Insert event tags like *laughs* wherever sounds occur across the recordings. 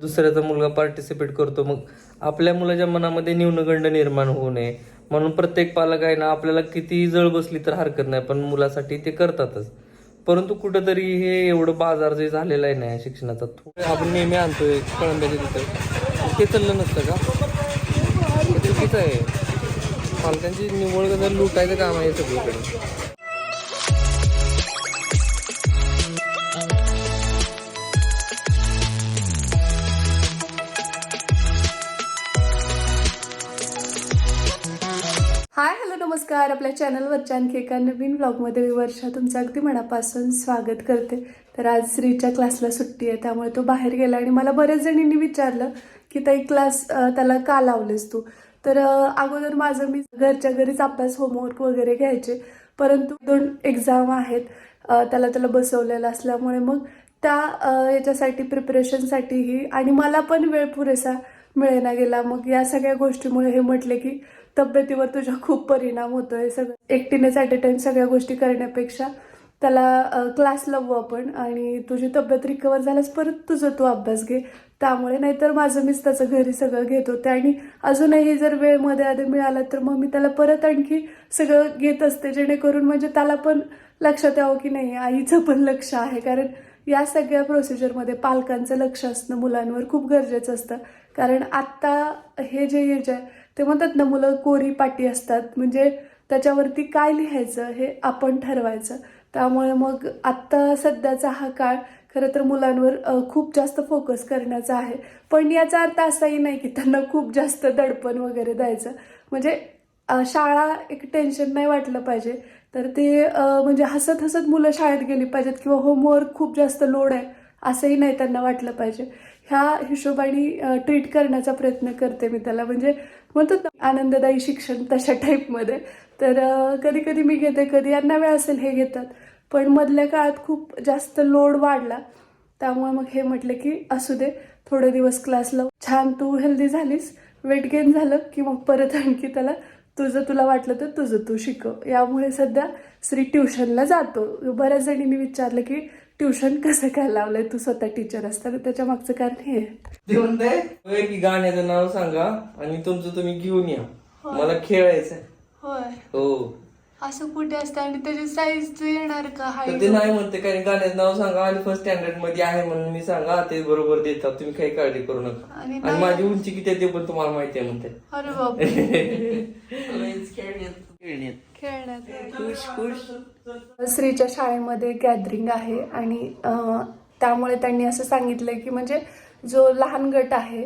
दुसऱ्याचा मुलगा पार्टिसिपेट करतो मग आपल्या मुलाच्या मनामध्ये न्यूनगंड निर्माण होऊ नये. म्हणून प्रत्येक पालक आहे ना आपल्याला किती जळ बसली तर हरकत नाही पण मुलासाठी ते करतातच. परंतु कुठंतरी हे एवढं बाजार जे झालेलं आहे ना शिक्षणाचा आपण नेहमी आणतोय कळंब्याच्या तिथं. ते चाललं नसतं का? चुकीचं आहे. पालकांची निवड कसं लुटायचं काम आहे सगळीकडे. हाय हॅलो नमस्कार. आपल्या चॅनलवरच्या आणखी एका नवीन ब्लॉगमध्ये मी वर्षा तुमचं अगदी मनापासून स्वागत करते. तर आज श्रीच्या क्लासला सुट्टी आहे त्यामुळे तो बाहेर गेला आणि मला बऱ्याच जणींनी विचारलं की ताई क्लास त्याला का लावलेस तू? तर अगोदर माझं मी घरच्या घरीच अभ्यास होमवर्क वगैरे घ्यायचे. परंतु दोन एक्झाम आहेत. त्याला त्याला बसवलेलं असल्यामुळे मग त्या याच्यासाठी प्रिपरेशनसाठीही आणि मला पण वेळ पुरेसा मिळेना गेला. मग या सगळ्या गोष्टीमुळे हे म्हटले की तब्येतीवर तुझ्या खूप परिणाम होतोय. सगळं एकटीनेच ॲट अ टाइम सगळ्या गोष्टी करण्यापेक्षा त्याला क्लास लावू आपण आणि तुझी तब्येत रिकवर झाल्यास परत तुझं तू अभ्यास घे. त्यामुळे नाहीतर माझं मीच त्याचं घरी सगळं घेत होते आणि अजूनही जर वेळमध्ये आधी मिळाला तर मग मी त्याला परत आणखी सगळं घेत असते जेणेकरून म्हणजे त्याला पण लक्षात यावं की नाही आईचं पण लक्ष आहे. कारण या सगळ्या प्रोसिजरमध्ये पालकांचं लक्ष असणं मुलांवर खूप गरजेचं असतं. कारण आत्ता हे जे एज आहे ते म्हणतात ना मुलं कोरी पाटी असतात. म्हणजे त्याच्यावरती काय लिहायचं हे आपण ठरवायचं. त्यामुळे मग आत्ता सध्याचा हा काळ खरं तर मुलांवर खूप जास्त फोकस करण्याचा आहे. पण याचा अर्थ असाही नाही की त्यांना खूप जास्त दडपण वगैरे द्यायचं. म्हणजे शाळा एक टेन्शन नाही वाटलं पाहिजे. तर ते म्हणजे हसत हसत मुलं शाळेत गेली पाहिजेत किंवा होमवर्क खूप जास्त लोड आहे असंही नाही त्यांना वाटलं पाहिजे. ह्या हिशोबाने ट्रीट करण्याचा प्रयत्न करते मी त्याला. म्हणजे म्हणतात ना आनंददायी शिक्षण तशा टाईपमध्ये तर कधी कधी मी घेते कधी यांना वेळ असेल हे घेतात. पण मधल्या काळात खूप जास्त लोड वाढला. त्यामुळे मग हे म्हटलं की असू दे थोडे दिवस क्लास लावू. छान तू हेल्दी झालीस. वेट गेन झालं की मग परत आणखी त्याला तुझं तुला वाटलं तर तुझं तू शिकव. यामुळे सध्या श्री ट्युशनला जातो. बऱ्याच जणींनी विचारलं की ट्युशन कसं काय लावलंय? तू स्वतः टीचर असताना त्याच्या मागचं कारण हे आहे. ते म्हणताय होय की गाण्याचं नाव सांगा आणि तुमचं तुम्ही घेऊन या. मला खेळायचंय. होय. हो. असं कुठे असतं आणि त्याची साईज येणार का? तर ते नाही म्हणते कारण गाण्याचं नाव सांगा आणि फर्स्ट स्टँडर्डमध्ये आहे म्हणून मी सांगा ते बरोबर देतात. तुम्ही काही काळजी करू नका. आणि आणि माझी उंची किती आहे ते पण तुम्हाला माहिती आहे म्हणते. अरे बाप *laughs* खेळण्यात श्रीच्या शाळेमध्ये गॅदरिंग आहे आणि त्यामुळे त्यांनी असं सांगितलंय की म्हणजे जो लहान गट आहे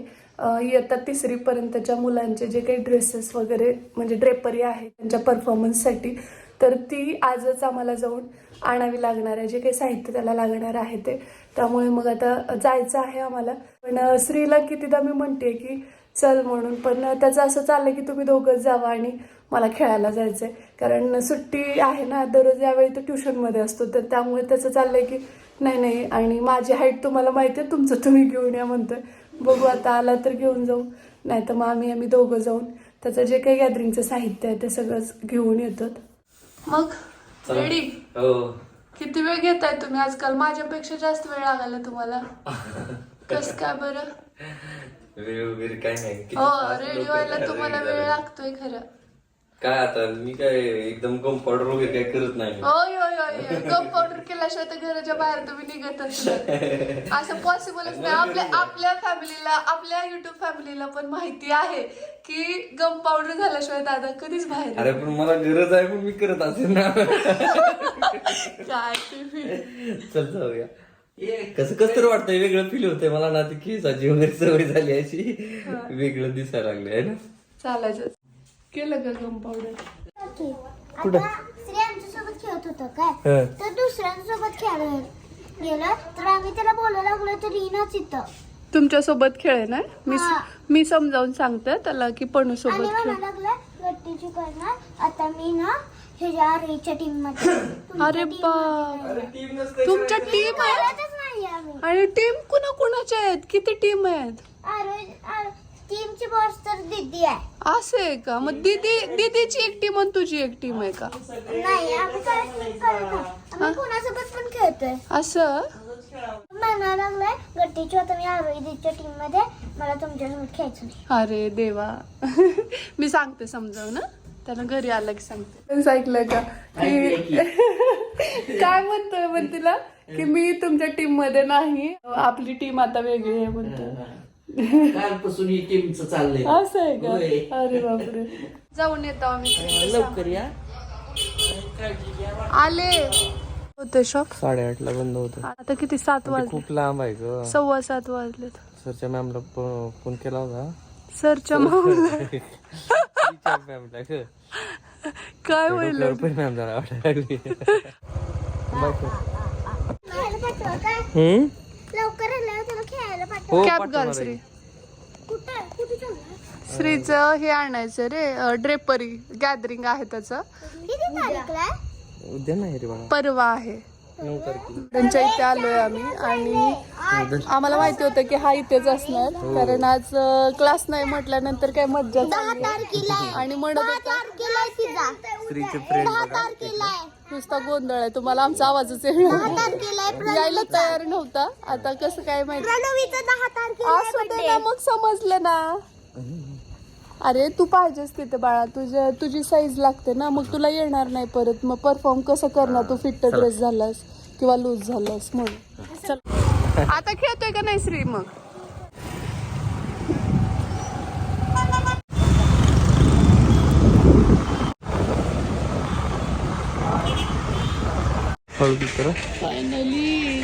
इयत्ता तिसरीपर्यंतच्या मुलांचे जे काही ड्रेसेस वगैरे म्हणजे ड्रेपरी आहे त्यांच्या परफॉर्मन्ससाठी तर ती आजच आम्हाला जाऊन आणावी लागणार आहे. जे काही साहित्य त्याला लागणार आहे ते. त्यामुळे मग आता जायचं आहे आम्हाला. पण श्रीला कितीदा मी म्हणते की चल म्हणून. पण त्याचं असं चाललंय की तुम्ही दोघंच जावा आणि मला खेळायला जायचंय. कारण सुट्टी आहे ना दररोज यावेळी तो ट्युशनमध्ये असतो. तर त्यामुळे त्याचं चाललंय की नाही नाही आणि माझी हाईट तुम्हाला माहिती आहे तुमचं तुम्ही घेऊन या म्हणतोय. बघू आता आला तर घेऊन जाऊ. नाही तर मग आम्ही आम्ही दोघं जाऊन त्याचं जे काही गॅदरिंगचं साहित्य आहे ते सगळंच घेऊन येतो. मग? रेडी हो. किती वेळ घेताय तुम्ही आजकाल? माझ्यापेक्षा जास्त वेळ लागायला तुम्हाला. कस काय बरं? वेळ वगैरे काय नाही. किती हो व्हायला काय तुम्हाला वेळ. लागतोय खरं. काय आता मी काय एकदम कम्फर्टर वगैरे काय करत नाही कंपाऊंडर केल्याशिवाय तर घराच्या बाहेर तुम्ही निघतच नाही. असं पॉसिबलच नाही. आपल्या आपल्या फॅमिलीला आपल्या युट्यूब फॅमिलीला पण माहिती आहे की गम पावडर झाल्याशिवाय दादा कधीच बाहेर अरे पण मला गरज आहे पण मी करत असेल ना. काय तुम्ही? चल जाऊया. कसं कस तर वाटतंय वेगळं फील होतंय मला ना. ती केसाची वगैरे सवय झाली अशी. वेगळं दिसायला लागले आहे ना? चालायचं केलं का गम पावडर कुठं? श्री आमच्यासोबत खेळत होतं काय? हं. तर दुसऱ्यांसोबत खेळायला गेलं तर आम्ही त्याला बोलायला लागलो तर येईनच इथं. तुमच्यासोबत खेळ ना? मी हा. मी समजावून सांगते त्याला की पणू आणि सोबत खेळ. म्हणा लागला गट्टीची करणार आता मी ना ह्याच्या रेच्या टीममध्ये अरे बाप. तुमच्या टीम आहे? खेळतच नाही आम्ही. आणि टीम कुणा कुणाच्या आहेत? किती टीम आहेत? अरे टीमची बॉस तर दिदी आहे. असं आहे का? मग दीदी दीदीची एक टीम आणि तुझी एक टीम आहे का? नाही आम्ही करत नाही. आम्ही कोणासोबत पण खेळतोय. असं? म्हणायला लागलाय गट्टीची आता मी आरोग्यच्या टीममध्ये. मला तुमच्यासोबत खेळायचं नाही. अरे देवा. *laughs* मी सांगते समजाव ना त्याला घरी आलं की सांगते. ऐकलं का? की *laughs* काय म्हणतोय म्हण तिला? की मी तुमच्या टीममध्ये नाही. आपली टीम आता वेगळी आहे म्हणतो कालपासून ही टीमचं चाललंय. असं आहे. का? अरे बापरे. जाऊन येतो आम्ही लवकर या. आले. होते शॉप साडेआठला बंद होतं आता किती सात ते वाजले? खूप लांब आहे ग. सव्वा सात वाजलेत. सरच्या मॅमला फोन केला होता. सरच्या माऊला *laughs* मॅमला काय होईल परिणाम झाला वाटायला लागली. *laughs* हम्म? लवकर आल्यावर त्याला खेळायला पाठवा. हो कॅप घाल. श्री कुठं कुठे चालला श्रीचं हे आणायचं रे ड्रेपरी गॅदरिंग आहे त्याचं. किती तारीखला आहे? उद्या नाही रे बाळा. परवा आहे. नऊ तारखेला. त्यांच्या इथे आलोय आम्ही आणि आम्हाला माहिती होतं की हा इथेच असणार. कारण आज क्लास नाही म्हटल्यानंतर काय मज्जा चालली तारखेला आहे. आणि म्हणत दहा होता तारखेला आहे तिचा. स्त्रीचे फ्रेंड दहा तारखेला आहे. नुसता गोंधळ आहे. तुम्हाला आमचा आवाजच येणार. यायला तयार नव्हता. आता कसं काय माहिती? असू दे ना मग समजलं ना. अरे तू पाहिजेस तिथे बाळा. तुझ्या तुझी साईज लागते ना. मग तुला येणार नाही परत. मग परफॉर्म कसं करणार? तू फिट ड्रेस झालास किंवा लूज झालास म्हणून. चल. आता खेळतोय का नाही श्री? मग. हळू तर फायनली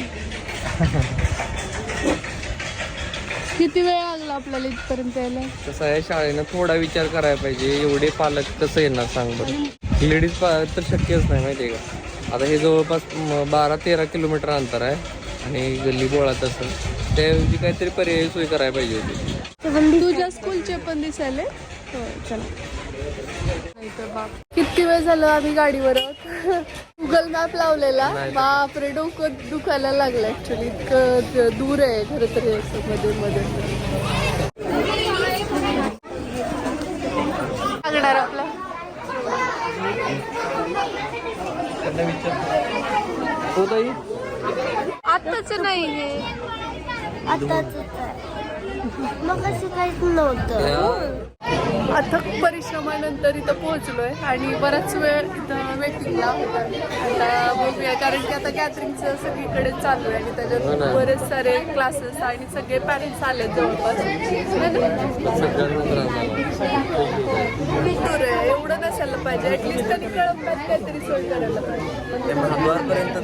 किती वेळ लागला आपल्याला इथपर्यंत यायला? कसं आहे शाळेनं थोडा विचार करायला पाहिजे. एवढे पालक कसं येणार सांग बरं. लेडीज पालक तर शक्यच नाही माहिती आहे का? आता हे जवळपास बारा तेरा किलोमीटर अंतर आहे. आणि गल्ली बोळा तसं त्याऐवजी काहीतरी पर्यायी सोय करायला पाहिजे होती. तुझ्या स्कूलचे पण दिसायले? हो, चला. बाप किती वेळ झालं आम्ही गाडीवर? गुगल मॅप लावलेला. बापरे डोकं दुखायला लागलं ऍक्च्युली इतकं दूर आहे खरं तरी असं मध्ये मध्ये लागणार आपला. हो आताच नाही हे आताच मग असं काहीच नव्हतं. अथक परिश्रमानंतर इथं पोहोचलोय आणि बराच वेळ इथं वेटिंगला होता. आता बघूया कारण की आता गॅदरिंगचं सगळीकडे चालू आहे आणि हो त्याच्यात ना. बरेच सारे क्लासेस आणि सगळे पॅरेंट्स आले जवळपास. है आहे. एवढं नसायला पाहिजे. ऍटलीस्ट त्यांनी कळंब्यात काहीतरी सोय करायला पाहिजे.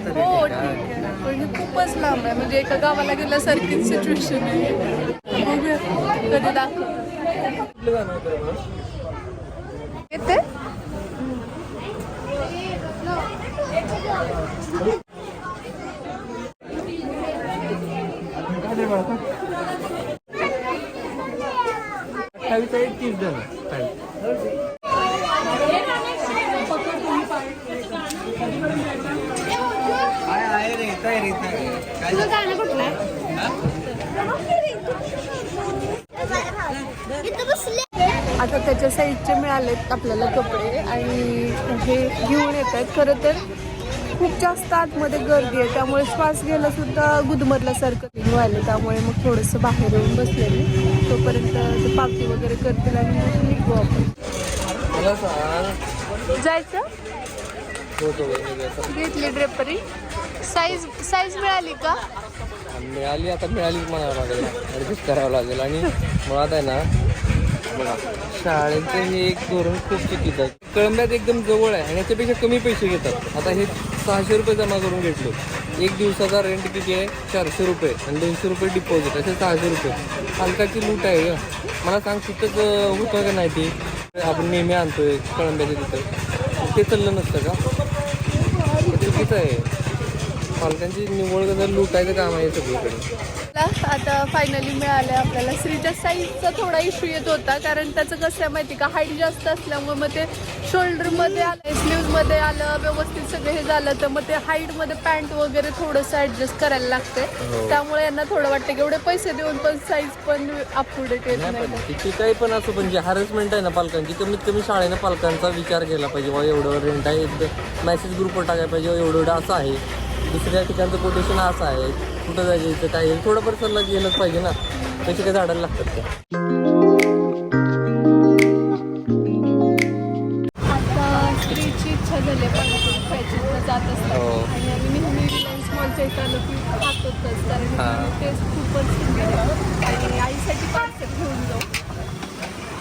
तरी हो ठीक आहे. पण हे खूपच लांब आहे. म्हणजे एका गावाला गेल्यासारखीच सिच्युएशन आहे. कधी दाखव कुठलं गाणं होतं रे बा? येते काय रे बाळा? अठ्ठावीस आहे तीस जण टाईम तुझं गाणं कुठलं इथं बसले आता त्याच्या मिळालेत आपल्याला कपडे आणि हे घेऊन येत आहेत. खरं तर खूप जास्त आतमध्ये गर्दी आहे. त्यामुळे श्वास घ्यायला सुद्धा गुदमरल्यासारखं व्हायलं त्यामुळे मग थोडंसं बाहेर येऊन बसलेली. तोपर्यंत ते पावती वगैरे करतील आणि मग निघू आपण. जायचं. घेतली ड्रेपरी साईज साईज मिळाली का? मिळाली आता मिळालीच म्हणावं लागेल. ॲडजस्ट करावं लागेल. आणि मुळात आहे ना बघा. शाळेचं हे एक धोरण खूप चुकीचं आहे. कळंब्यात एकदम जवळ आहे आणि याच्यापेक्षा कमी पैसे घेतात. आता हे सहाशे रुपये जमा करून घेतलो. एक दिवसाचा रेंट किती आहे? चारशे रुपये आणि दोनशे रुपये डिपॉझिट असे सहाशे रुपये. पालकाची लूट आहे का मला सांग तिथंच होतं का नाही ते? आपण नेहमी आणतोय कळंब्याच्या तिथं. ते चाललं नसतं का? चुकीचं आहे. पालकांची निवड कसं लुटायचं काम आहे सगळीकडे. आता फायनली मिळालं आपल्याला. श्रीच्या साईजचा थोडा इश्यू येत होता कारण त्याचं कसं आहे माहिती का? हाईट जास्त असल्यामुळे मग ते शोल्डरमध्ये आलं स्लीव्जमध्ये आलं व्यवस्थित सगळं हे झालं तर मग ते हाईटमध्ये पॅन्ट वगैरे थोडंसं ऍडजस्ट करायला लागते त्यामुळे यांना थोडं वाटतं की एवढे पैसे देऊन पण साईज पण अप टू डेट येत नाही किती काही पण असं पण जे हॅरेसमेंट आहे ना पालकांची कमीत कमी शाळेनं पालकांचा विचार केला पाहिजे. बाबा एवढं रेंट आहे मेसेज ग्रुपवर टाकायला पाहिजे "बाबा एवढं एवढं असं आहे. दुसऱ्या ठिकाणचं कोटेशन असं आहे. कुठं जायचं इथं काय? थोडंफार सल्ला घेणंच पाहिजे ना. तशी काय झाडाला लागतात का?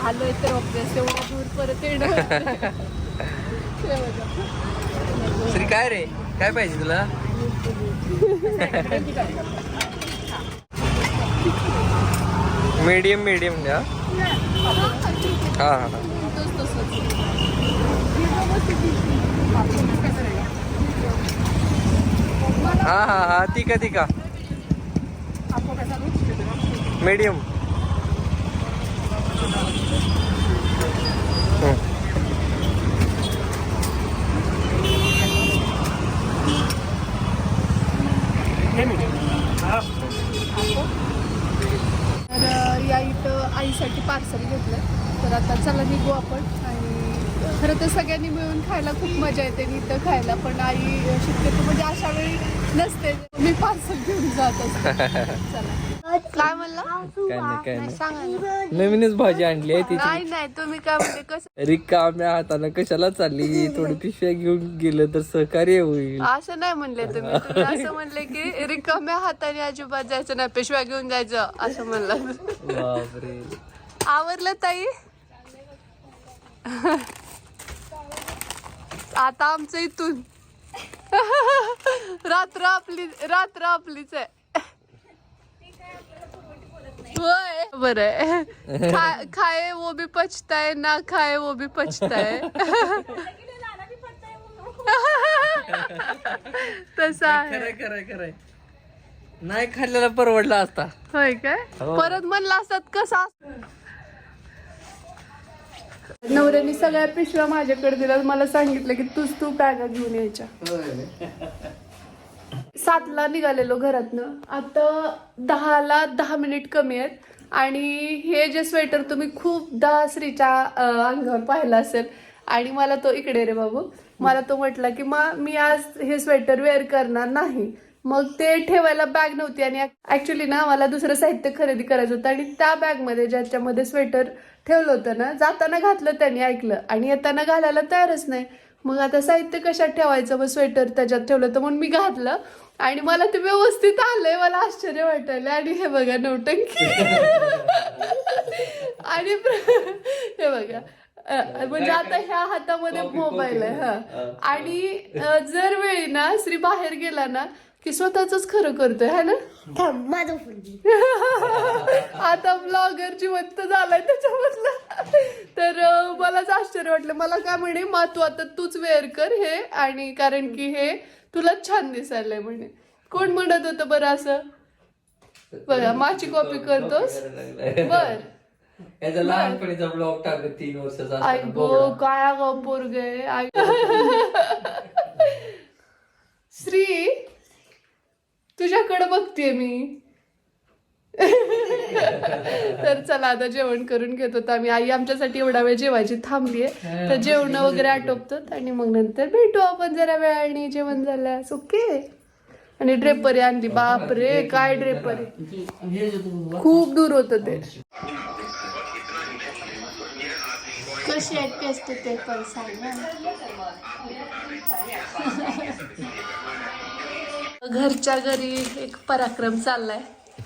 आलोय तर ऑब्विस एवढा दूर परत येणं. *laughs* बघा. श्री काय रे? काय पाहिजे तुला? मीडियम मीडियम द्या. हा हा हा. हा हा तिका तिका. मीडियम. तर या इथं आईसाठी पार्सल घेतलं तर आता चला निघू आपण. खरं तर सगळ्यांनी मिळून खायला खूप मजा येते आणि इथं खायला. पण आई शक्यतो म्हणजे अशा वेळी नसते. मी पार्सल घेऊन जात असते. *laughs* चला. काय म्हणला? सांगा. नवीनच भाजी आणली आहे तिची. नाही नाही तुम्ही काय म्हणते कसं रिकाम्या हातानं कशाला चालली? थोडी पिशव्या घेऊन गेलं तर सहकार्य होईल. असं नाही म्हणले तुम्ही. तुम्ही असं म्हणले की रिकाम्या हाताने अजिबात जायचं नाही पिशव्या घेऊन जायचं असं म्हणलं. बापरे. आवरलं ताई? आता आमचं इथून. *laughs* रात्र आपली रात्र आपलीच आहे. होय. बरं आहे. खा- खाए वो भी पचता है ना खाए वो भी पचता है *laughs* तसं आहे. खरंय खरंय खरंय. नाही खाल्लेला परवडला असता. होय काय? हो. परत म्हणलं असतात कसा नवऱ्याने सगळ्या पिशव्या माझ्याकडे दिल्या. मला सांगितलं की तूच तू बॅगा घेऊन यायच्या. सातला निघालेलो घरातनं. आता दहाला दहा मिनिट कमी आहेत. आणि हे जे स्वेटर तुम्ही खूपदा श्रीच्या अंगावर पाहिलं असेल आणि मला तो इकडे रे बाबू. मला तो म्हटला की मा मी आज हे स्वेटर वेअर करणार नाही. मग ते ठेवायला बॅग नव्हती आणि ऍक्च्युली ना मला दुसरं साहित्य खरेदी करायचं होतं आणि त्या बॅगमध्ये ज्याच्यामध्ये स्वेटर ठेवलं होतं ना जाताना घातलं त्यांनी ऐकलं आणि येताना घालायला तयारच नाही. मग आता साहित्य कशात ठेवायचं? मग स्वेटर त्याच्यात ठेवलं तर म्हणून मी घातलं आणि मला ते व्यवस्थित आलंय मला आश्चर्य वाटायला आणि हे बघा नौटंकी *laughs* आणि हे बघा म्हणजे आता ह्या हातामध्ये मोबाईल आहे हा. आणि जर वेळी ना श्री बाहेर गेला ना की स्वतःच खरं करतोय है ना? थांब माझं *laughs* आता ब्लॉगर जिवंत झालाय त्याच्यामधला. तर मलाच आश्चर्य वाटलं. मला काय म्हणे मा तू आता तूच वेअर कर हे आणि कारण की हे तुला छान दिसायलंय म्हणे. कोण म्हणत होतं बरं असं? बघा माझी कॉपी करतोस? बर. लहानपणीचा ब्लॉग टाकत तीन वर्षाचा आई असताना गो बोबडा. काय गो पोरगे *laughs* आई श्री तुझ्याकडे बघतेय मी. *laughs* तर चला आता जेवण करून घेतो. तर आम्ही आई आमच्यासाठी एवढा वेळ जेवायची थांबलीये. तर जेवण वगैरे आटोपतात आणि मग नंतर भेटू आपण जरा वेळाने जेवण झाल्यास. ओके? आणि ड्रेपरी आणली. बापरे काय ड्रेपरी? हे खूप दूर होत ते. कशी आहे टेस्ट ते पण सांग *laughs* घरच्या घरी एक पराक्रम चाललाय.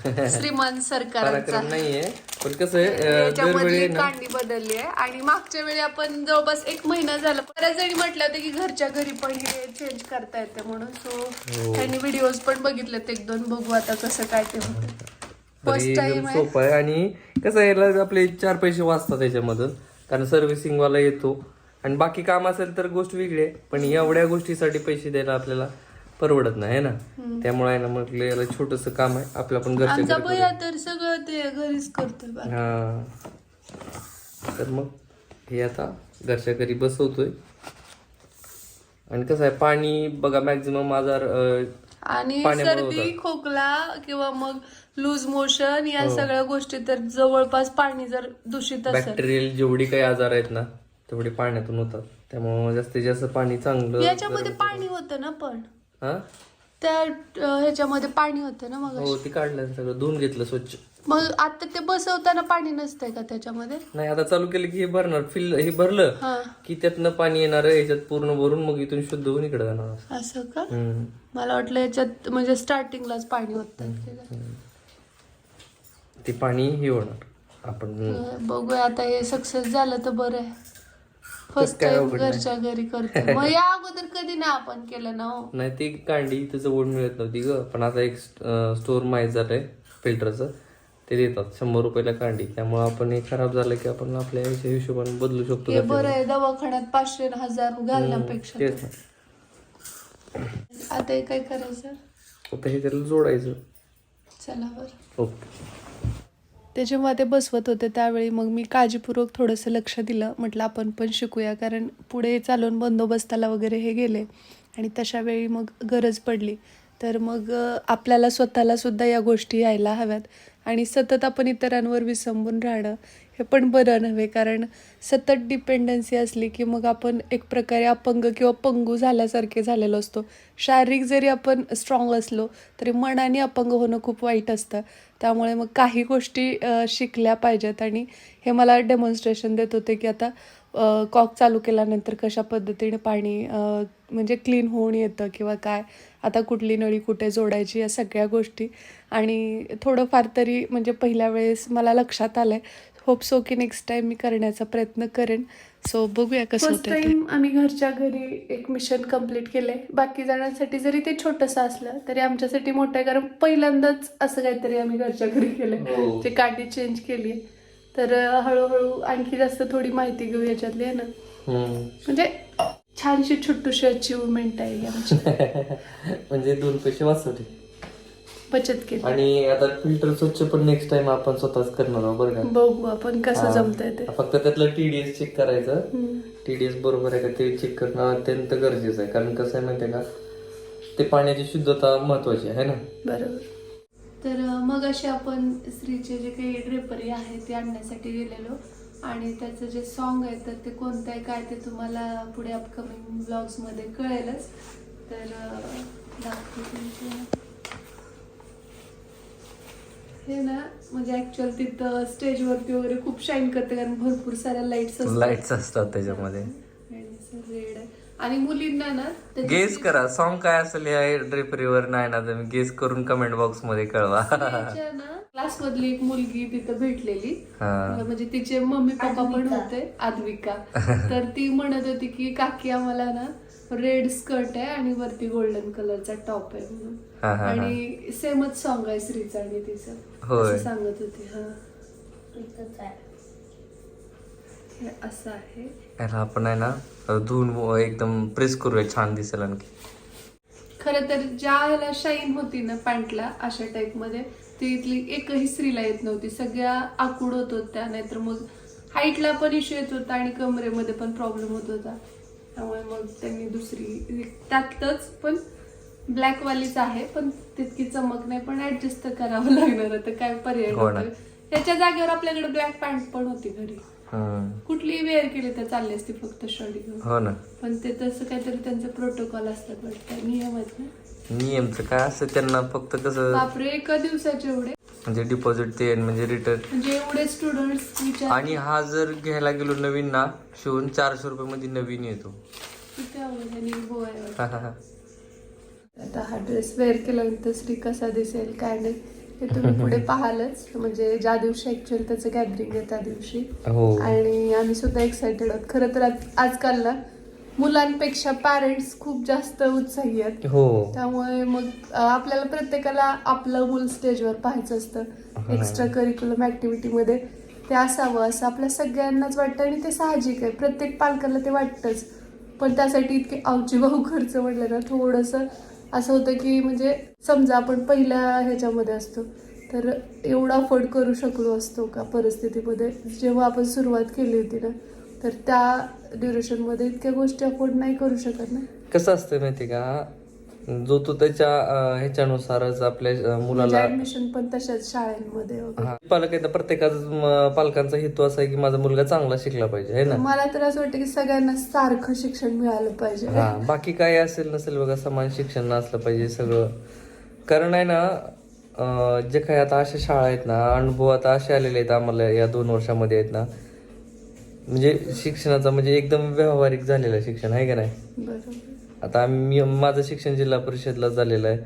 *laughs* श्रीमान सरकारांचा. पराक्रम नाहीये. पण कसं आहे अं, ना कांडी बदलली आहे. आणि मागच्या वेळी आपण जवळपास एक महिना झाला बऱ्याच जणी म्हटलं होतं की घरच्या घरी पण हे चेंज करता येते म्हणून. सो हो. त्यांनी व्हिडिओज पण बघितलेत एक दोन बघू आता कसं काय ते होतं. तर हे फर्स्ट एकदम टाइम आहे. सोपं आहे. आणि कसं आहे याला आपले चार पैसे वाचतात त्याच्यामधून. कारण सर्व्हिसिंग वाला येतो. आणि बाकी काम असेल तर गोष्ट वेगळी आहे. पण एवढ्या गोष्टीसाठी पैसे द्यायला आपल्याला परवडत नाही ना? त्यामुळे आहे ना म्हटलं याला छोटस काम आहे आपलं पण आमचा तर सगळं ते घरीच करतोय बा. हा. तर मग हे आता घरच्या घरी बसवतोय. आणि कसं आहे पाणी बघा मॅक्झिमम आजार अं, आणि पाण्यामुळे सर्दी. खोकला किंवा मग लूज मोशन या हो. सगळ्या गोष्टी तर जवळपास पाणी जर दूषित असेल. बॅक्टेरियल जेवढी काही आजार आहेत ना तेवढे पाण्यातून होतात. त्यामुळे जास्तीत जास्त पाणी चांगलं याच्यामध्ये पाणी होतं ना पण? हा? त्या अं, ह्याच्यामध्ये पाणी होतं ना मग हो ती काढलं सगळं धुवून घेतलं स्वच्छ. मग आता ते बसवताना पाणी नसतंय का त्याच्यामध्ये? नाही आता चालू केलं की हे भरणार फिल हे भरलं हा. की त्यातनं पाणी येणार याच्यात पूर्ण भरून मग इथून शुद्ध होऊन इकडे जाणार असं. का? हम्म. मला वाटलं याच्यात म्हणजे स्टार्टिंगलाच पाणी होतं. ते पाणी हे होणार. आपण बघूया आता हे सक्सेस झालं तर बरं आहे. फर्स्ट काय टाइम अवघड नाही. घरच्या घरी करतो. *laughs* मग या अगोदर कधी नाही आपण केलं ना हो? नाही ती कांडी इथं जवळ मिळत नव्हती ग. पण आता एक स्टोर माहीत झालंय फिल्टरचं ते देतात शंभर रुपयाला कांडी. त्यामुळे आपण हे खराब झालं की आपण आपल्या ह्याच्या हिशोबाने बदलू शकतो हे बरं. आहे दवाखान्यात पाचशे हजार घालण्यापेक्षा. तेच ना. आता हे काय करायचं? आता हे त्याला जोडायचं. चला बरं. ओके. ते जेव्हा ते बसवत होते. त्यावेळी मग मी काळजीपूर्वक थोडंसं लक्ष दिलं. म्हटलं आपण पण शिकूया. कारण पुढे चालून बंदोबस्ताला वगैरे हे गेले. आणि तशा वेळी मग गरज पडली. तर मग आपल्याला स्वतःला सुद्धा या गोष्टी यायला हव्यात. आणि सतत आपण इतरांवर विसंबून राहणं हे पण बरं नव्हे कारण सतत डिपेंडन्सी असली की मग आपण एक प्रकारे अपंग किंवा पंगू झाल्यासारखे झालेलो असतो. शारीरिक जरी आपण स्ट्रॉंग असलो तरी मनाने अपंग होणं खूप वाईट असतं. त्यामुळे मग काही गोष्टी शिकल्या पाहिजेत. आणि हे मला डेमॉन्स्ट्रेशन देत होते की आता कॉक चालू केल्यानंतर कशा पद्धतीने पाणी म्हणजे क्लीन होऊन येतं किंवा काय? आता कुठली नळी कुठे जोडायची या सगळ्या गोष्टी. आणि थोडंफार तरी म्हणजे पहिल्या वेळेस मला लक्षात आलं आहे होप सो की नेक्स्ट टाइम मी करण्याचा प्रयत्न करेन. सो बघूया कसं फर्स्ट टाइम आम्ही घरच्या घरी एक मिशन कंप्लीट केलंय. बाकी जणांसाठी जरी ते छोटंसं असलं तरी आमच्यासाठी मोठं आहे. कारण पहिल्यांदाच असं काहीतरी आम्ही घरच्या घरी केलंय. हो. ते काठी चेंज केली. तर अं, हळूहळू आणखी जास्त थोडी माहिती घेऊ याच्यातली आहे ना. म्हणजे छानशी छोटूशी अचिव्हमेंट आहे ही आमची. *laughs* म्हणजे दोन पैसे वाचवले. बचत केली. आणि आता फिल्टर स्वच्छ पण नेक्स्ट टाइम आपण स्वतःच करणार आहोत बरं का? बघू आपण कसं. जमतंय ते. फक्त त्यातलं टीडीएस चेक करायचं. टीडीएस बरोबर आहे का ते चेक करणं अत्यंत गरजेचं आहे. कारण कसं आहे माहितीये का? ते पाण्याची शुद्धता महत्वाची आहे ना? बरोबर. तर मग असे आपण स्त्रीचे जे काही ड्रेपरी आहे ते आणण्यासाठी गेलेलो. आणि त्याचं जे सॉन्ग आहे तर ते कोणतं आहे काय ते तुम्हाला पुढे अपकमिंग ब्लॉग्समध्ये कळेलच. तर दाखवते. हे ना म्हणजे ऍक्च्युअल तिथं स्टेजवरती वगैरे खूप शाईन करते कारण भरपूर साऱ्या लाईट्स असतात. लाईट्स असतात त्याच्यामध्ये. रेड आहे. आणि मुलींना ना त्याची गेस करा सॉन्ग काय असेल या ड्रेपरीवर नाही ना तुम्ही गेस करून कमेंट बॉक्समध्ये कळवा. ना क्लास मधली एक मुलगी तिथं भेटलेली. हा. म्हणजे तिचे मम्मी पप्पा पण होते आद्विका. तर ती म्हणत होती की काकी आम्हाला ना रेड स्कर्ट आहे आणि वरती गोल्डन कलरचा टॉप आहे म्हणून. हा, हा, हा. आणि सेमच सॉन्ग आहे श्रीचं आणि तिचं. होय. असं सांगत होती हा. इथंच आहे. हे असं आहे. याला आपण आहे ना धुवून एकदम प्रेस करूया छान दिसेल आणखी. खरं तर ज्या ह्याला शाईन होती ना पॅन्टला अशा टाईपमध्ये ती इथली एकही स्त्रीला येत नव्हती. सगळ्या आकुड होत होत्या नाहीतर मग हाईटला पण इश्यू येत होता आणि कमरेमध्ये पण प्रॉब्लेम होत होता. त्यामुळे मग त्यांनी दुसरी त्यातच पण ब्लॅक वालीच आहे पण तितकी चमक नाही पण ऍडजस्ट तर करावं लागणार आता काय पर्याय हो ना. नव्हता. त्याच्या जागेवर आपल्याकडे ब्लॅक पॅन्ट पण होती घरी हम्म. कुठलीही वेअर केली तर चालली असती फक्त शर्ट घेऊन हो ना पण ते तसं काहीतरी त्यांचे प्रोटोकॉल असतात वाटतं नियम आहेत ना नियमचं काय असतं त्यांना फक्त कसं बापरे एका दिवसाचे एवढे म्हणजे डिपॉझिट ते म्हणजे रिटर्न म्हणजे एवढे विचार आणि हा जर घ्यायला गेलो नवीन ना शिवून चारशे रुपये मध्ये नवीन येतो. किती हो. हा, हा, हा. आता हा ड्रेस वेअर केल्यानंतर श्री कसा दिसेल काय नाही हे तुम्ही पुढे *laughs* पाहालच. म्हणजे ज्या दिवशी ऍक्च्युअल त्याचं गॅदरिंग आहे त्या दिवशी. हो. आणि आम्ही सुद्धा एक्साइटेड आहोत. खरं तर आज- आजकाल ना मुलांपेक्षा पॅरेंट्स खूप जास्त उत्साही आहेत. हो. त्यामुळे मग आपल्याला प्रत्येकाला आपलं मूल स्टेजवर पाहायचं असतं. एक्स्ट्रा करिक्युलम ऍक्टिव्हिटीमध्ये ते असावं असं आपल्या सगळ्यांनाच वाटतं आणि ते साहजिक आहे. प्रत्येक पालकाला ते वाटतंच. पण त्यासाठी इतके आवची भाऊ खर्च म्हटलं ना थोडंसं असं होतं की म्हणजे समजा आपण पहिल्या ह्याच्यामध्ये असतो तर एवढा अफोर्ड करू शकलो असतो का परिस्थितीमध्ये? जेव्हा आपण सुरुवात केली होती ना तर त्या ड्युरेशनमध्ये इतक्या गोष्टी अफोर्ड नाही करू शकत ना कसं असतं माहिती का जो तो त्याच्या अं, ह्याच्यानुसारच आपल्या अं, मुलाला ऍडमिशन पण तशाच शाळांमध्ये वगैरे. हा. पालक आहेत ना प्रत्येकाचा पालकांचा हेतू असा आहे की माझा मुलगा चांगला शिकला पाहिजे है ना मला तर असं वाटतं की सगळ्यांना सारखं शिक्षण मिळालं पाहिजे हा बाकी काय असेल नसेल बघा समान शिक्षण असलं पाहिजे सगळं कारण आहे ना अं, जे काही आता अशा शाळा आहेत ना अनुभव आता असे आलेले आहेत आम्हाला या दोन वर्षामध्ये आहेत ना म्हणजे शिक्षणाचा म्हणजे एकदम व्यावहारिक झालेलं आहे शिक्षण आहे का नाही? बरोबर. आता आम्ही माझं शिक्षण जिल्हा परिषदला झालेलं आहे.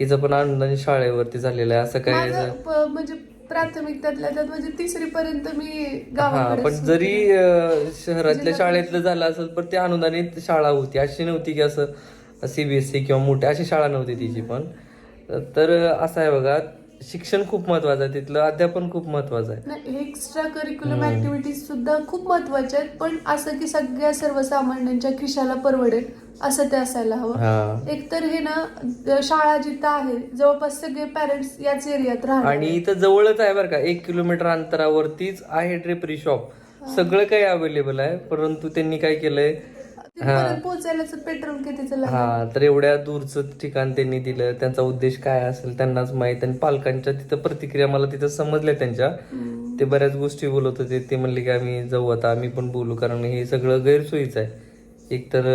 हिचं पण अनुदान शाळेवरती झालेलं आहे. असं काय माझं याचं- प- म्हणजे प्राथमिक त्यातल्या त्यात म्हणजे तिसरी पर्यंत मी हा गावाकडे पण जरी अं, शहरातल्या शाळेतलं झालं असेल पण ती अनुदानित शाळा होती. अशी नव्हती की असं सीबीएसई किंवा मोठी अशी शाळा नव्हती तिची पण. तर असं आहे बघा शिक्षण खूप महत्वाचं आहे तिथलं अध्यापन खूप महत्वाचं आहे. एक्स्ट्रा करिक्युलम ऍक्टिव्हिटीज सुद्धा खूप महत्त्वाच्या आहेत पण असं की सगळ्या सर्वसामान्यांच्या खिशाला परवडेल असं ते असायला हवं. हा. एकतर हे ना शाळा जिथं आहे जवळपास सगळे पॅरेंट्स याच एरियात राहणार आणि इथं जवळच आहे बरं का एक किलोमीटर अंतरावरतीच आहे ड्रेपरी शॉप सगळं काही अवेलेबल आहे परंतु त्यांनी काय केलंय तिथपर्यंत पेट्रोल कितीचं लागेल? हा तर एवढ्या दूरचं ठिकाण त्यांनी दिलं. त्यांचा उद्देश काय असेल त्यांनाच माहीत आणि पालकांच्या तिथं प्रतिक्रिया मला तिथं समजल्या त्यांच्या. ते बऱ्याच गोष्टी बोलत होते. ते म्हणले की आम्ही जाऊ आता आम्ही पण बोलू कारण हे सगळं गैरसोयीचं आहे. एक तर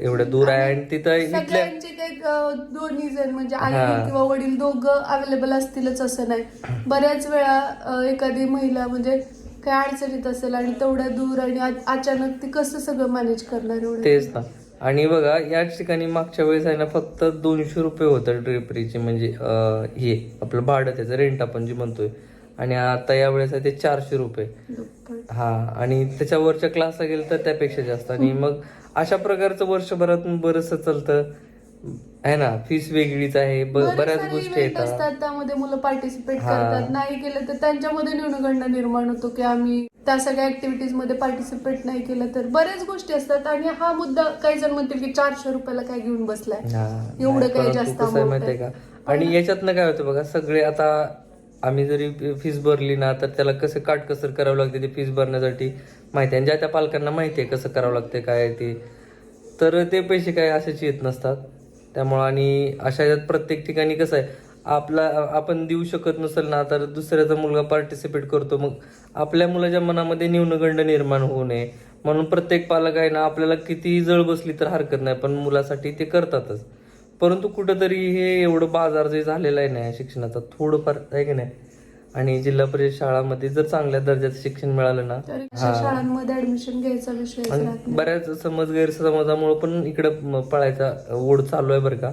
एवढ्या दूर आहे आणि तिथं इथल्या सगळ्यांचे काही अं, दोन्ही जण म्हणजे आई किंवा वडील दोघं अवेलेबल असतीलच असं नाही. बऱ्याच वेळा अं, एखादी महिला म्हणजे काही अडचणीत असेल आणि तेवढ्या दूर आणि अचानक ती कसं सगळं मॅनेज करणार एवढं? तेच ना. आणि बघा याच ठिकाणी मागच्या वेळेस आहे ना फक्त दोनशे रुपये होतं ड्रेपरीचे म्हणजे अं, हे आपलं भाडं त्याचं रेंट आपण जे म्हणतोय. आणि आता या वेळेस आहे ते चारशे रुपये. दुप्पट. हा आणि त्याच्यावरच्या क्लासला गेलं तर त्यापेक्षा जास्त. आणि मग अशा प्रकारचं वर्षभरात बरंच चालतं. आहे ना फीस वेगळीच आहे बऱ्याच गोष्टी असतात त्यामध्ये मुलं पार्टिसिपेट हा. करतात. नाही केलं तर त्यांच्यामध्ये न्यूनगंड निर्माण होतो की आम्ही त्या सगळ्या ऍक्टिव्हिटीजमध्ये पार्टिसिपेट नाही केलं तर. बऱ्याच गोष्टी असतात आणि हा मुद्दा काही जण म्हणतील की चारशे रुपयाला काय घेऊन बसलाय? हा. एवढं काही जास्त माहितीये. का? आणि याच्यातनं काय होतं बघा सगळे आता आम्ही जरी फीस भरली ना तर त्याला कसं काटकसर करावं लागते ते फीस भरण्यासाठी. माहिती आहे आणि ज्या त्या पालकांना माहिती आहे कसं करावं लागते काय ते. तर ते पैसे काय असेच येत नसतात. त्यामुळं आणि अशा यात प्रत्येक ठिकाणी कसं आहे आपला आपण देऊ शकत नसेल ना तर दुसऱ्याचा मुलगा पार्टिसिपेट करतो. मग आपल्या मुलाच्या मनामध्ये न्यूनगंड निर्माण होऊ नये. म्हणून प्रत्येक पालक आहे ना आपल्याला कितीही जळ बसली तर हरकत नाही पण मुलासाठी ते करतातच. परंतु कुठंतरी हे एवढं बाजार जे झालेलं आहे ना शिक्षणाचा थोडंफार आहे की नाही? आणि जिल्हा परिषद शाळामध्ये जर चांगल्या दर्जाचं शिक्षण मिळालं ना तर शाळांमध्ये ऍडमिशन घ्यायचा विषयच आणि बऱ्याच समज गैरसमजामुळे पण इकडं पळायचा ओढ चालू आहे बरं का.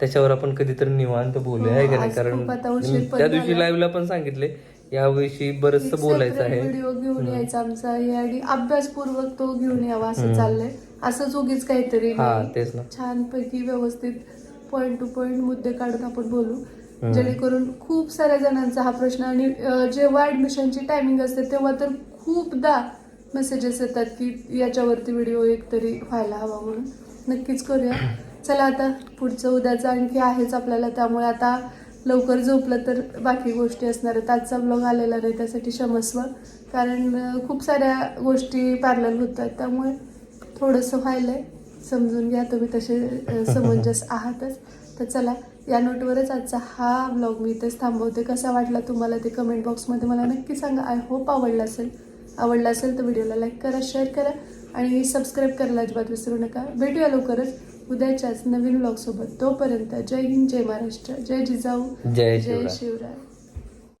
त्याच्यावर आपण कधीतरी निवांत बोलूया आहे का नाही? कारण त्या दिवशी. लाईव्हला पण सांगितले याविषयी बरंचसं बोलायचं आहे. व्हिडिओ घेऊन यायचा आमचा हे आणि अभ्यासपूर्वक तो घेऊन यावा असं चाललंय. असंच उगीच काहीतरी हा. तेच ना. छानपैकी व्यवस्थित पॉइंट टू पॉइंट मुद्दे काढून आपण बोलू. जेणेकरून खूप साऱ्या जणांचा हा प्रश्न आणि जेव्हा ऍडमिशनची टायमिंग असते तेव्हा तर खूपदा मेसेजेस येतात की याच्यावरती व्हिडिओ एक तरी व्हायला हवा म्हणून. नक्कीच करूया. चला आता पुढचं उद्याचं आणखी आहेच आपल्याला त्यामुळे आता लवकर झोपलं तर बाकी गोष्टी असणार आहेत. आजचा ब्लॉग आलेला नाही त्यासाठी क्षमस्व. कारण खूप साऱ्या गोष्टी पॅरल होत आहेत त्यामुळे थोडंसं व्हायलंय. समजून घ्या तुम्ही तसे समंजस *laughs* आहातच. तर चला या नोटवरच आजचा हा ब्लॉग मी इथेच थांबवते. कसा वाटला तुम्हाला ते कमेंट बॉक्समध्ये मला नक्की सांगा. आय होप आवडला असेल. आवडला असेल तर व्हिडिओला लाईक करा शेअर करा आणि सबस्क्राईब करायला अजिबात विसरू नका. भेटूया लवकरच उद्याच्याच नवीन ब्लॉगसोबत तोपर्यंत जय हिंद जय महाराष्ट्र जय जिजाऊ जय जय शिवराय. शिवराय.